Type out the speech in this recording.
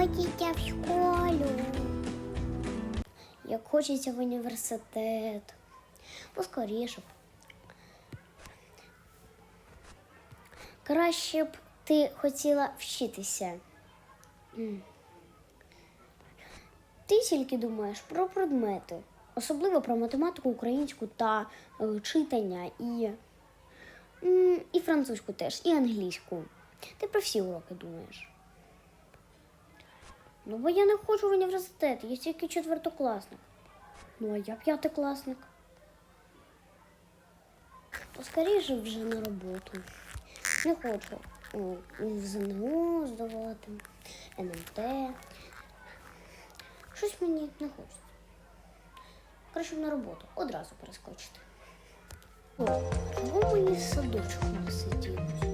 хочеться в школу. Як хочеться в університет. Поскоріше б. Краще б ти хотіла вчитися. Ти тільки думаєш про предмети, особливо про математику, українську та е, читання і, і французьку теж, і англійську. Ти про всі уроки думаєш. Ну, бо я не хочу в університет, я тільки четвертокласник. Ну, а я п'ятикласник. Поскоріше вже на роботу. Не хочу о, в ЗНО здавати, НМТ. Щось мені не хочеться. Краще на роботу одразу перескочити. О, чого мені садочку не сидіти?